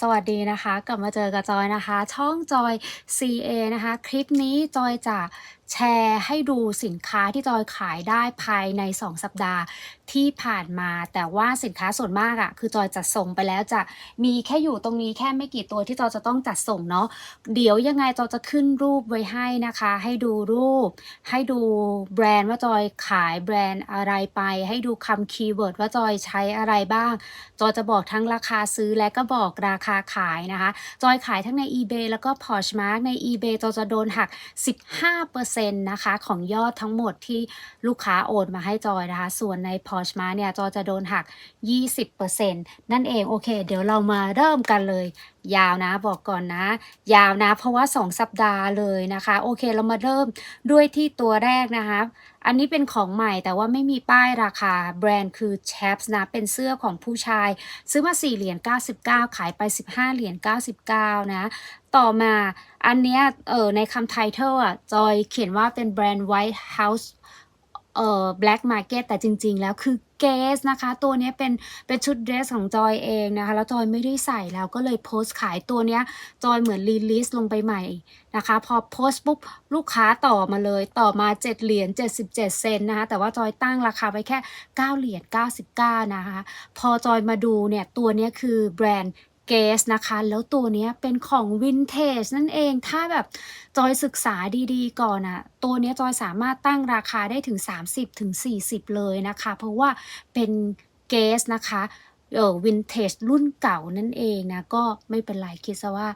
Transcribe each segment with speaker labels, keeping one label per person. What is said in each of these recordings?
Speaker 1: สวัสดีนะคะ กลับมาเจอกับจอยนะคะ ช่องจอย CA นะคะ คลิปนี้จอยจะแชร์ให้ดูสินค้าที่จอยขายได้ภายใน 2 สัปดาห์ที่ผ่านมา แต่ว่าสินค้าส่วนมากอะ่ะคือจอยจัดส่งไปแล้วจะมีแค่อยู่ตรงนี้แค่ไม่กี่ตัวที่จอยจะต้องจัดส่งเนาะเดี๋ยวยังไงจอยจะขึ้นรูปไว้ให้นะคะ ให้ดูรูป ให้ดูแบรนด์ว่าจอยขายแบรนด์อะไรไป ให้ดูคำคีย์เวิร์ดว่าจอยใช้อะไรบ้าง จอยจะบอกทั้งราคาซื้อและก็บอกราคาขายนะคะ จอยขายทั้งใน eBay แล้วก็ Poshmark ใน eBay จอยจะโดนหัก 15%นะคะของยอดทั้งหมดที่ลูกค้าโอนมาให้จอยนะคะ ส่วนในพอชมาเนี่ยจอยจะโดนหัก 20%นั่นเองโอเค เดี๋ยวเรามาเริ่มกันเลย ยาวนะบอกก่อนนะ ยาวนะเพราะว่า 2 สัปดาห์เลยนะคะ โอเคเรามาเริ่มด้วยที่ตัวแรกนะคะอันนี้เป็นของใหม่แต่ว่าไม่มีป้ายราคาแบรนด์คือ Chaps นะ เป็นเสื้อของผู้ชาย ซื้อมา 4 เหรียญ 99 ขายไป 15 เหรียญ 99 นะ ต่อมาอันเนี้ยเออในคำไทเทลอะ จอยเขียนว่าเป็นแบรนด์ White House เอ่อ Black Market แต่จริง ๆ แล้วคือเกสนะคะ ตัวนี้เป็นเป็นชุดเดรสของจอยเองนะคะ แล้วจอยไม่ได้ใส่แล้วก็เลยโพสต์ขายตัวเนี้ยจอยเหมือนรีลิสลงไปใหม่นะคะ พอโพสต์ปุ๊บลูกค้าต่อมาเลยต่อมา 7 เหรียญ77 เซนนะคะ แต่ว่าจอยตั้งราคาไว้แค่ 9 เหรียญ99 นะคะ พอจอยมาดูเนี่ย ตัวนี้คือแบรนด์ เกสนะคะ แล้วตัวนี้เป็นของวินเทจนั่นเอง ถ้าแบบจอยศึกษาดีๆ ก่อนอะตัวนี้จอยสามารถตั้งราคาได้ถึง30ถึง40 เลยนะคะ เพราะว่าเป็นเกสนะคะเออวินเทจรุ่นเก่านั่นเองนะ ก็ไม่เป็นไรคิดซะว่า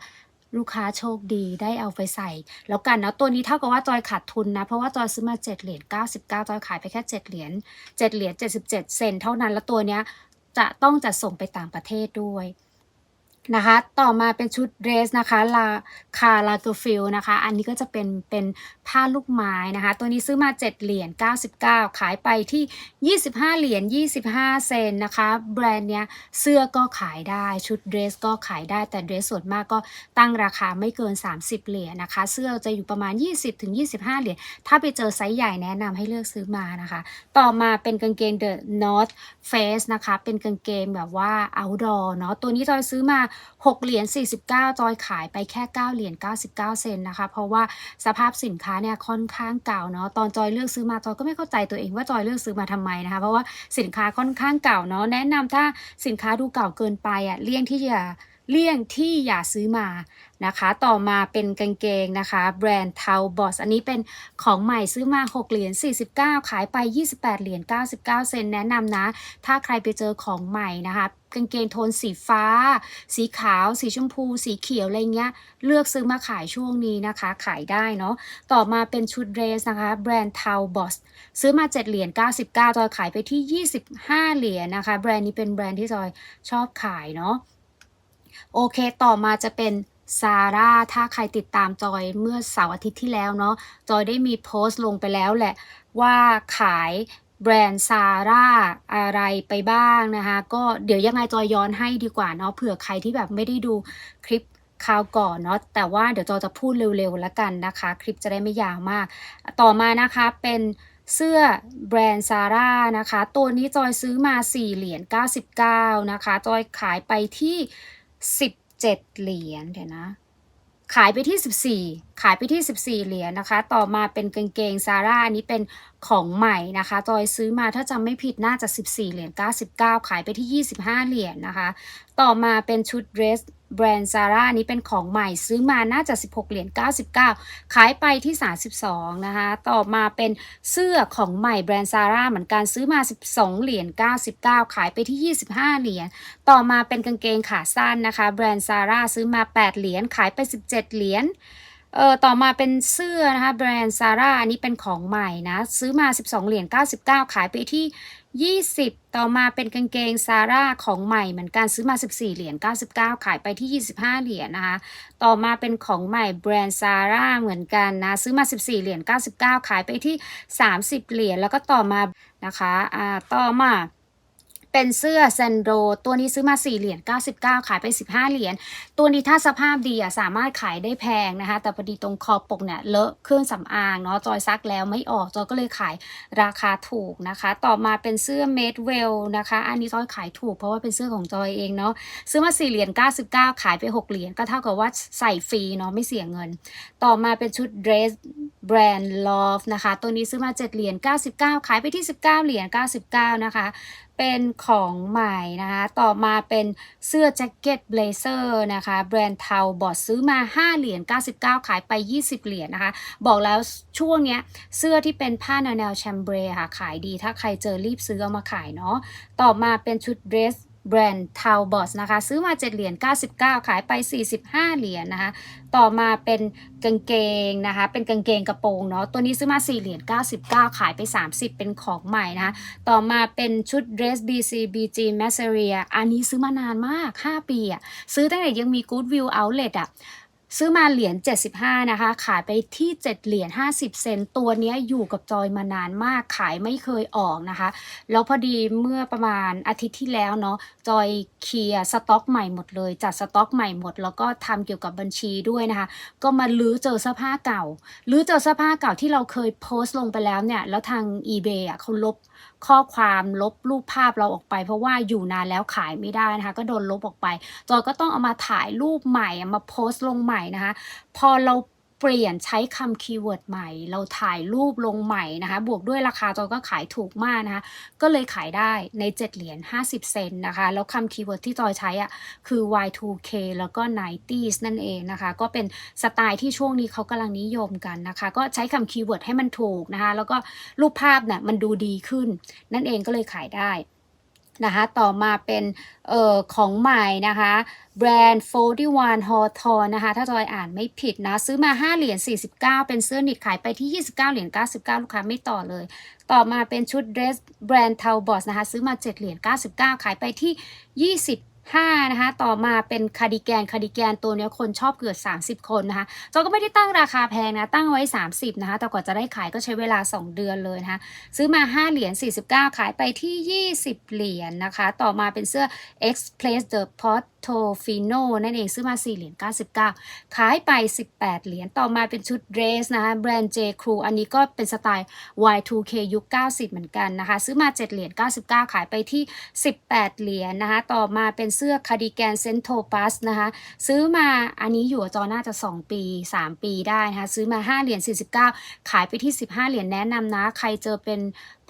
Speaker 1: ลูกค้าโชคดีได้เอาไปใส่ แล้วกันนะตัวนี้เท่ากับว่าจอยขาดทุนนะ เพราะว่าจอยซื้อมา 7 เหรียญ99 จอยขายไปแค่ 7 เหรียญ7เหรียญ77 เซนเท่านั้น แล้วตัวเนี้ยจะต้องจัดส่งไปต่างประเทศด้วย นะคะ ต่อมาเป็นชุดเดรสนะคะลาคาลาโกฟิลนะคะ อันนี้ก็จะเป็นเป็นผ้าลูกไม้นะคะ ตัวนี้ซื้อมา 7 เหรียญ 99 ขายไปที่ 25 เหรียญ 25 เซนนะคะ แบรนด์เนี้ยเสื้อก็ขายได้ ชุดเดรสก็ขายได้ แต่เดรสส่วนมากก็ตั้งราคาไม่เกิน 30 เหรียญนะคะ เสื้อจะอยู่ประมาณ 20-25 เหรียญ ถ้าไปเจอไซส์ใหญ่แนะนำให้เลือกซื้อมานะคะ ต่อมาเป็นกางเกง The North Face นะคะ เป็นกางเกงแบบว่า outdoor เนาะ ตัวนี้จอยซื้อมา6 เหรียญ 49 จอยขายไปแค่ 9 เหรียญ 99 เซนนะคะ เพราะว่าสภาพสินค้าเนี่ยค่อนข้างเก่าเนาะ ตอนจอยเลือกซื้อมาจอยก็ไม่เข้าใจตัวเองว่าจอยเลือกซื้อมาทำไมนะคะ เพราะว่าสินค้าค่อนข้างเก่าเนาะ แนะนำถ้าสินค้าดูเก่าเกินไปอะ เลี่ยงที่จะ เลี่ยงที่อย่าซื้อมานะคะ ต่อมาเป็นกางเกงนะคะ แบรนด์เทาบอสอันนี้เป็นของใหม่ซื้อมา6เหรียญ49 ขายไป 28เหรียญ99 เซนแนะนำนะ ถ้าใครไปเจอของใหม่นะคะกางเกงโทนสีฟ้า สีขาว สีชมพู สีเขียวอะไรเงี้ย เลือกซื้อมาขายช่วงนี้นะคะ ขายได้เนาะ ต่อมาเป็นชุดเดรสนะคะ แบรนด์เทาบอสซื้อมา 7 เหรียญ 99 จอยขายไปที่ 25 เหรียญนะคะ แบรนด์นี้เป็นแบรนด์ที่จอยชอบขายเนาะ โอเคต่อมาจะเป็นซาร่าถ้าใครติดตามจอยเมื่อเสาร์อาทิตย์ที่แล้วเนาะจอยได้มีโพสต์ลงไปแล้วแหละว่าขายแบรนด์ซาร่าอะไรไปบ้างนะคะ ก็เดี๋ยวยังไงจอยย้อนให้ดีกว่าเนาะเผื่อใครที่แบบไม่ได้ดูคลิปคราวก่อนเนาะแต่ว่าเดี๋ยวจอยจะพูดเร็วๆแล้วกันนะคะ คลิปจะได้ไม่ยาวมาก ต่อมานะคะเป็นเสื้อแบรนด์ซาร่านะคะ ตัวนี้จอยซื้อมา 4 เหรียญ 99 นะคะ จอยขายไปที่ 17 เหรียญเดี๋ยวนะ ขายไปที่ 14 ขายไปที่ 14 เหรียญนะคะ ต่อมาเป็นกางเกงซาร่าอันนี้เป็นของใหม่นะคะ จอยซื้อมาถ้าจำไม่ผิดน่าจะ 14 เหรียญ99 ขายไปที่ 25 เหรียญนะคะ ต่อมาเป็นชุดเดรส แบรนด์ซาร่านี้เป็นของใหม่ซื้อมาน่าจะ 16 เหรียญ 99 ขายไปที่ 32 นะคะ ต่อมาเป็นเสื้อของใหม่แบรนด์ซาร่าเหมือนกันซื้อมา 12 เหรียญ 99 ขายไปที่ 25 เหรียญ ต่อมาเป็นกางเกงขาสั้นนะคะ แบรนด์ซาร่าซื้อมา 8 เหรียญ ขายไป 17 เหรียญเออต่อมาเป็นเสื้อนะคะแบรนด์ซาร่าอันนี้เป็นของใหม่นะ ซื้อมา 12 เหรียญ 99 ขายไปที่ 20 ต่อมาเป็นกางเกงซาร่าของใหม่เหมือนกันซื้อมา 14 เหรียญ 99 ขายไปที่ 25 เหรียญนะคะ ต่อมาเป็นของใหม่แบรนด์ซาร่าเหมือนกันนะ ซื้อมา 14 เหรียญ 99 ขายไปที่ 30 เหรียญ แล้วก็ต่อมานะคะ อ่า ต่อมา เป็นเสื้อแซนโดตัวนี้ซื้อมา 4 เหรียญ99 ขายไป 15 เหรียญตัวนี้ถ้าสภาพดีอะสามารถขายได้แพงนะคะ แต่พอดีตรงคอปกเนี่ยเลอะเครื่องสำอางเนาะจอยซักแล้วไม่ออกจอยก็เลยขายราคาถูกนะคะ ต่อมาเป็นเสื้อเมดเวลนะคะ อันนี้จอยขายถูกเพราะว่าเป็นเสื้อของจอยเองเนาะซื้อมา 4 เหรียญ99 ขายไป 6 เหรียญก็เท่ากับว่าใส่ฟรีเนาะไม่เสียเงิน ต่อมาเป็นชุดเดรสแบรนด์ Love นะคะ ตัวนี้ซื้อมา 7 เหรียญ99 ขายไปที่ 19 เหรียญ99 นะคะ เป็นของใหม่นะคะ ต่อมาเป็นเสื้อแจ็คเก็ตเบลเซอร์นะคะ แบรนด์เทาบอดซื้อมา 5 เหรียญ 99 ขายไป 20 เหรียญนะคะ บอกแล้วช่วงเนี้ยเสื้อที่เป็นผ้าแนวแนวแชมเบรค่ะ ขายดี ถ้าใครเจอรีบซื้อเอามาขายเนาะ ต่อมาเป็นชุดเดรส แบรนด์ทาวบอสนะคะ ซื้อมา 7 เหรียญ 99 ขายไป 45 เหรียญนะคะ ต่อมาเป็นกางเกงนะคะ เป็นกางเกงกระโปรงเนาะ ตัวนี้ซื้อมา 4 เหรียญ 99 ขายไป 30 เป็นของใหม่นะคะ ต่อมาเป็นชุด dress BC BG m a s s e r i a อันนี้ซื้อมานานมาก 5 ปีอะซื้อตั้งแต่ยังมี Good View Outlet อะ ซื้อมาเหรียญ 75 นะคะ ขายไปที่ 7 เหรียญ 50 เซนต์ตัวนี้อยู่กับจอยมานานมาก ขายไม่เคยออกนะคะ แล้วพอดีเมื่อประมาณอาทิตย์ที่แล้วเนาะ จอยเคลียร์สต็อกใหม่หมดเลย จัดสต็อกใหม่หมด แล้วก็ทำเกี่ยวกับบัญชีด้วยนะคะ ก็มาลื้อเจอเสื้อผ้าเก่า ลื้อเจอเสื้อผ้าเก่าที่เราเคยโพสต์ลงไปแล้วเนี่ย แล้วทาง eBay อะเขาลบ ข้อความลบรูปภาพเราออกไป เพราะว่าอยู่นานแล้วขายไม่ได้นะคะก็โดนลบออกไป จอยก็ต้องเอามาถ่ายรูปใหม่มาโพสต์ลงใหม่นะคะ พอเรา เปลี่ยนใช้คำคีย์เวิร์ดใหม่ เราถ่ายรูปลงใหม่นะคะ บวกด้วยราคาจอยก็ขายถูกมากนะคะ ก็เลยขายได้ใน 7 เหรียญ 50 เซนนะคะ แล้วคำคีย์เวิร์ดที่จอยใช้อะคือ Y2K แล้วก็ 90s นั่นเองนะคะ ก็เป็นสไตล์ที่ช่วงนี้เขากำลังนิยมกันนะคะ ก็ใช้คำคีย์เวิร์ดให้มันถูกนะคะ แล้วก็รูปภาพเนี่ยมันดูดีขึ้น นั่นเองก็เลยขายได้ นะคะต่อมาเป็นเอ่อของใหม่นะคะแบรนด์41 h o t o n นะคะถ้าจอยอ่านไม่ผิดนะ ซื้อมา 5 เหรียญ49 เป็นเสื้อนิดขายไปที่ 29 เหรียญ99 ลูกค้าไม่ต่อเลย ต่อมาเป็นชุดเดรสแบรนด์ t a l b o t นะคะซื้อมา 7 เหรียญ99 ขายไปที่ 5นะคะต่อมาเป็นคาดิแกนคาดิแกนตัวเนี้ยคนชอบเกือบ30 คนนะคะจอก็ไม่ได้ตั้งราคาแพงนะตั้งไว้ 30นะคะแต่กว่าจะได้ขายก็ใช้เวลา 2 เดือนเลยนะคะซื้อมา 5 เหรียญ49 ขายไปที่ 20 เหรียญนะคะ ต่อมาเป็นเสื้อ Express the pod Portofino นั่นเองซื้อมา 4 เหรียญ 99 ขายไป 18 เหรียญ ต่อมาเป็นชุดเดรสนะคะแบรนด์ J Crew อันนี้ก็เป็นสไตล์ Y2K ยุค 90 เหมือนกันนะคะ ซื้อมา 7 เหรียญ 99 ขายไปที่ 18 เหรียญนะคะ ต่อมาเป็นเสื้อคาร์ดิแกนเซนโทปัสนะคะ ซื้อมาอันนี้อยู่จอน่าจะ 2 ปี 3 ปีได้นะคะ ซื้อมา 5 เหรียญ 49 ขายไปที่ 15 เหรียญแนะนำนะ ใครเจอเป็น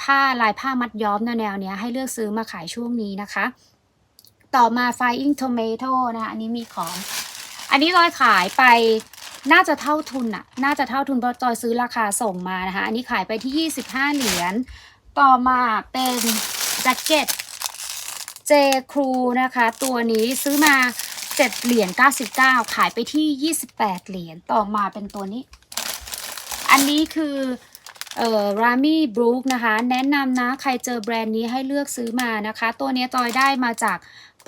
Speaker 1: ผ้าลายผ้ามัดย้อมแนวๆนี้ให้เลือกซื้อมาขายช่วงนี้นะคะ ต่อมา Flying Tomato นะอันนี้มีของ อันนี้จอยขายไปน่าจะเท่าทุนอะน่าจะเท่าทุนเพราะจอยซื้อราคาส่งมานะคะ อันนี้ขายไปที่ 25 เหรียญ ต่อมาเป็นแจ็คเก็ต J Crew นะคะ ตัวนี้ซื้อมา 7 เหรียญ 99 ขายไปที่ 28 เหรียญ ต่อมาเป็นตัวนี้ อันนี้คือเอ่อรามี่บรูคนะคะ แนะนำนะ ใครเจอแบรนด์นี้ให้เลือกซื้อมานะคะ ตัวนี้จอยได้มาจาก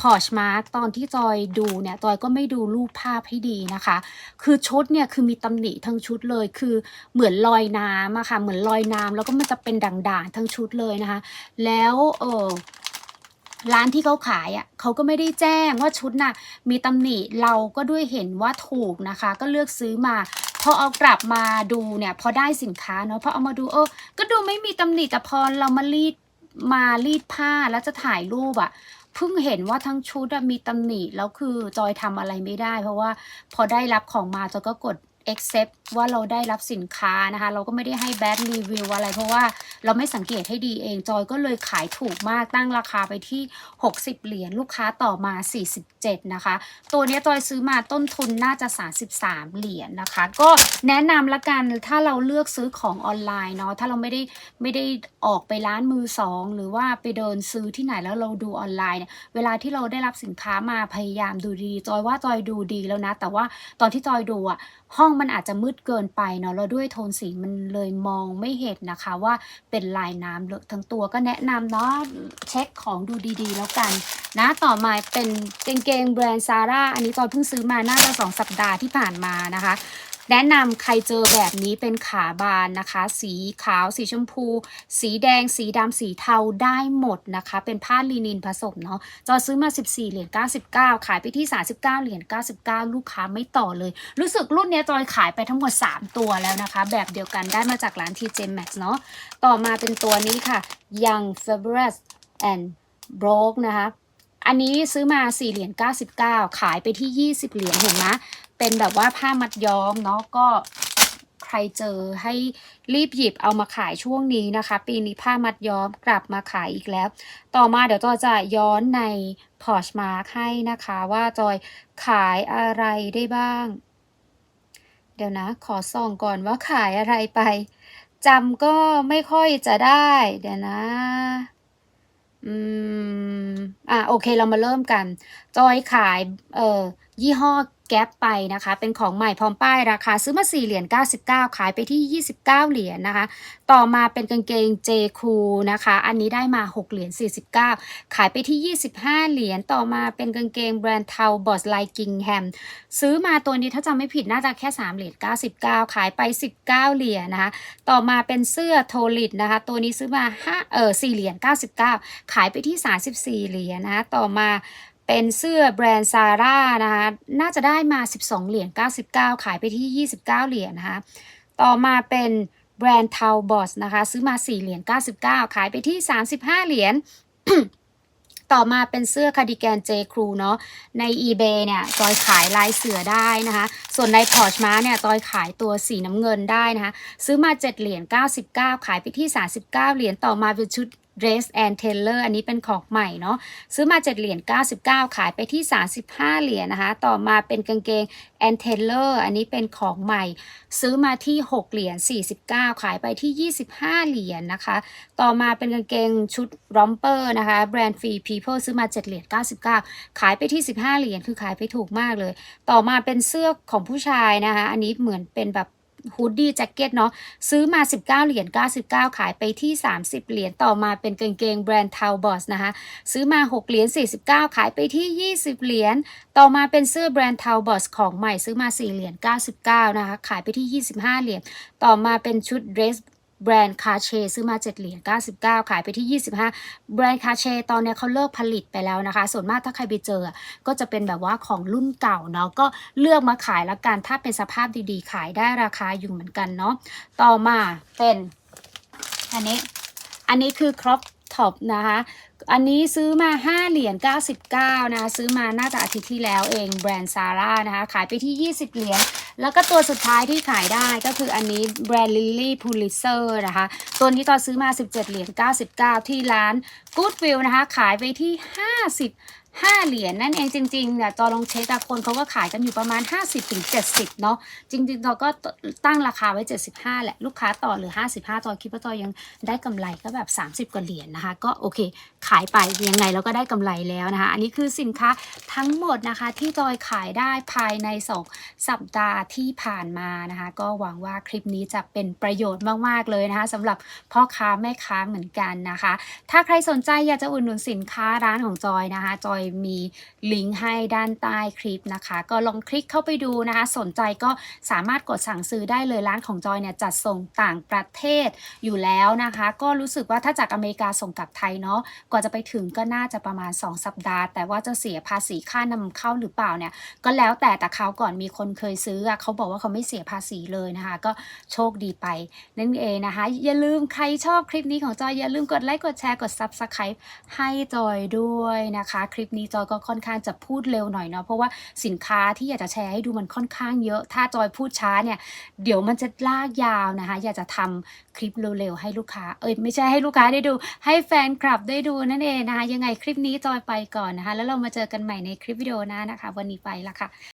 Speaker 1: Poshmark ตอนที่จอยดูเนี่ยจอยก็ไม่ดูรูปภาพให้ดีนะคะ คือชุดเนี่ยคือมีตำหนิทั้งชุดเลยคือเหมือนลอยน้ำอะค่ะเหมือนลอยน้ำแล้วก็มันจะเป็นด่างๆทั้งชุดเลยนะคะ แล้วเออร้านที่เขาขายอะเขาก็ไม่ได้แจ้งว่าชุดน่ะมีตำหนิเราก็ด้วยเห็นว่าถูกนะคะ ก็เลือกซื้อมาพอเอากลับมาดูเนี่ยพอได้สินค้าเนาะพอเอามาดูเออก็ดูไม่มีตำหนิแต่พอเรามารีดมารีดผ้าแล้วจะถ่ายรูปอะ เพิ่งเห็นว่าทั้งชุดมีตำหนิ แล้วคือจอยทำอะไรไม่ได้ เพราะว่าพอได้รับของมาจอยก็กด accept ว่าเราได้รับสินค้านะคะ เราก็ไม่ได้ให้ bad review อะไร เพราะว่า เราไม่สังเกตให้ดีเองจอยก็เลยขายถูกมากตั้งราคาไปที่ 60 เหรียญลูกค้าต่อมา 47 นะคะ ตัวนี้จอยซื้อมาต้นทุนน่าจะ 33 เหรียญนะคะ ก็แนะนำละกันถ้าเราเลือกซื้อของออนไลน์เนาะถ้าเราไม่ได้ไม่ได้ออกไปร้านมือสองหรือว่าไปเดินซื้อที่ไหนแล้วเราดูออนไลน์เนี่ยเวลาที่เราได้รับสินค้ามาพยายามดูดี จอยว่าจอยดูดีแล้วนะ แต่ว่าตอนที่จอยดูอะห้องมันอาจจะมืดเกินไปเนาะแล้วด้วยโทนสีมันเลยมองไม่เห็นนะคะว่าเป็นลายน้ำเลอะทั้งตัวก็แนะนำเนาะเช็คของดูดีๆ แล้วกันนะต่อมาเป็นกางเกงแบรนด์ซาร่าอันนี้จอยเพิ่งซื้อมาน่าจะสองสัปดาห์ที่ผ่านมานะคะ แนะนำใครเจอแบบนี้เป็นขาบานนะคะ สีขาว สีชมพู สีแดง สีดำสีเทาได้หมดนะคะ เป็นผ้าลีนินผสมเนาะจอซื้อมา 14 เหรียญ 99 ขายไปที่ 39 เหรียญ 99 ลูกค้าไม่ต่อเลย รู้สึกรุ่นเนี้ยจอยขายไปทั้งหมด 3 ตัวแล้วนะคะ แบบเดียวกันได้มาจากร้าน TJ Maxx เนาะต่อมาเป็นตัวนี้ค่ะ Young Fabulous and Broke นะคะอันนี้ซื้อมา 4 เหรียญ 99 ขายไปที่ 20 เหรียญเห็นไหม เป็นแบบว่าผ้ามัดย้อมเนาะก็ใครเจอให้รีบหยิบเอามาขายช่วงนี้นะคะ ปีนี้ผ้ามัดย้อมกลับมาขายอีกแล้ว ต่อมาเดี๋ยวจอยจะย้อนใน Poshmark ให้นะคะ ว่าจอยขายอะไรได้บ้าง เดี๋ยวนะ ขอส่องก่อนว่าขายอะไรไปจำก็ไม่ค่อยจะได้ เดี๋ยวนะอืมอะโอเคเรามาเริ่มกัน จอยขายเอ่อยี่ห้อ แก๊ปไปนะคะ เป็นของใหม่พร้อมป้ายราคาซื้อมา 4 เหรียญ 99 ขายไปที่ 29 เหรียญนะคะ ต่อมาเป็นกางเกงเจคูนะคะ อันนี้ได้มา 6 เหรียญ 49 ขายไปที่ 25 เหรียญ ต่อมาเป็นกางเกงแบรนด์เทาบอสไลกิงแฮมซื้อมาตัวนี้ถ้าจำไม่ผิดน่าจะแค่ 3 เหรียญ 99 ขายไป 19 เหรียญนะคะ ต่อมาเป็นเสื้อโทลิดนะคะ ตัวนี้ซื้อมา5เออ4เหรียญ 99 ขายไปที่ 34 เหรียญนะคะ ต่อมา เป็นเสื้อแบรนด์ซาร่านะคะน่าจะได้มา 12 เหรียญ99 ขายไปที่ 29 เหรียญนะคะต่อมาเป็นแบรนด์เทาบอสนะคะ ซื้อมา 4 เหรียญ99 ขายไปที่ 35 เหรียญต่อมาเป็นเสื้อคาร์ดิแกนเจครูเนาะใน eBay เนี่ยจอยขายลายเสือได้นะคะ ส่วนใน Porsche มาเนี่ยจอยขายตัวสีน้ำเงินได้นะคะ ซื้อมา 7 เหรียญ99 ขายไปที่ 39 เหรียญต่อมาเป็นชุด Dress and Tailor อันนี้เป็นของใหม่เนาะซื้อมา 7 เหรียญ 99 ขายไปที่ 35 เหรียญนะคะ ต่อมาเป็นกางเกง and Tailor อันนี้เป็นของใหม่ ซื้อมาที่ 6 เหรียญ 49 ขายไปที่ 25 เหรียญนะคะ ต่อมาเป็นกางเกงชุด romper นะคะแบรนด์ Free People ซื้อมา 7 เหรียญ 99 ขายไปที่ 15 เหรียญคือขายไปถูกมากเลย ต่อมาเป็นเสื้อของผู้ชายนะคะ อันนี้เหมือนเป็นแบบ ฮูดดี้แจ็คเก็ตเนาะซื้อมา 19 เหรียญ 99 ขายไปที่ 30 เหรียญต่อมาเป็นกางเกงแบรนด์ทาวบอสนะคะ ซื้อมา 6 เหรียญ 49 ขายไปที่ 20 เหรียญ ต่อมาเป็นเสื้อแบรนด์ทาวบอสของใหม่ซื้อมา 4 เหรียญ 99 นะคะ ขายไปที่ 25 เหรียญ ต่อมาเป็นชุดเดรส แบรนด์คาเชซื้อมา 7 เหรียญ 99 ขายไปที่ 25 แบรนด์คาเชตอนนี้เขาเลิกผลิตไปแล้วนะคะ ส่วนมากถ้าใครไปเจอ ก็จะเป็นแบบว่าของรุ่นเก่าเนาะ ก็เลือกมาขายล้วกัน ถ้าเป็นสภาพดีๆ ขายได้ราคาอยู่เหมือนกันเนาะ ต่อมาเป็นอันนี้ อันนี้คือครอปท็อปนะคะอันนี้ซื้อมา 5 เหรียญ 99 นะ ซื้อมาน่าจะอาทิตย์ที่แล้วเองแบรนด์ซาร่านะคะ ขายไปที่ 20 เหรียญ แล้วก็ตัวสุดท้ายที่ขายได้ก็คืออันนี้แบรนด์ลิลลี่พูลิเซอร์นะคะ ตัวนี้ตอนซื้อมา 17 เหรียญ 99 ที่ร้าน Goodwill นะคะ ขายไปที่ 50 5เหรียญนั่นเองจริงๆเนี่ยจอลองเช็คอะคนเขาก็ขายกันอยู่ประมาณ 50ถึง70 เนาะจริงๆจอก็ตั้งราคาไว้ 75 แหละ ลูกค้าต่อเหรือ 55 จอคิดว่าจอยังได้กำไรก็แบบ 30 กว่าเหรียญนะคะ ก็โอเค ขายไปยังไงเราก็ได้กำไรแล้วนะคะ อันนี้คือสินค้าทั้งหมดนะคะ ที่จอยขายได้ภายใน 2 สัปดาห์ที่ผ่านมานะคะ ก็หวังว่าคลิปนี้จะเป็นประโยชน์มากๆเลยนะคะสำหรับพ่อค้าแม่ค้าเหมือนกันนะคะ ถ้าใครสนใจอยากจะอุดหนุนสินค้าร้านของจอยนะคะจอยมีลิงก์ให้ด้านใต้คลิปนะคะ ก็ลองคลิกเข้าไปดูนะคะ สนใจก็สามารถกดสั่งซื้อได้เลยร้านของจอยเนี่ยจัดส่งต่างประเทศอยู่แล้วนะคะ ก็รู้สึกว่าถ้าจากอเมริกาส่งกลับไทยเนาะกว่าจะไปถึงก็น่าจะประมาณ 2 สัปดาห์ แต่ว่าจะเสียภาษีค่านำเข้าหรือเปล่าเนี่ยก็แล้วแต่แต่เขาวก่อนมีคนเคยซื้อเขาบอกว่าเขาไม่เสียภาษีเลยนะคะ ก็โชคดีไปนั่นเองนะคะ อย่าลืมใครชอบคลิปนี้ของจอยอย่าลืมกดไลค์กดแชร์กด Subscribe ให้จอยด้วยนะคะคลิปนี้จอยก็ค่อนข้างจะพูดเร็วหน่อยเนาะเพราะว่าสินค้าที่อยากจะแชร์ให้ดูมันค่อนข้างเยอะ ถ้าจอยพูดช้าเนี่ยเดี๋ยวมันจะลากยาวนะคะ อยากจะทำคลิปเร็วๆให้ลูกค้าเอ้ยไม่ใช่ให้ลูกค้าได้ดู ให้แฟนคลับได้ดูนั่นเองนะคะยังไงคลิปนี้จอยไปก่อนนะคะ แล้วเรามาเจอกันใหม่ในคลิปวิดีโอหน้านะคะ วันนี้ไปละค่ะ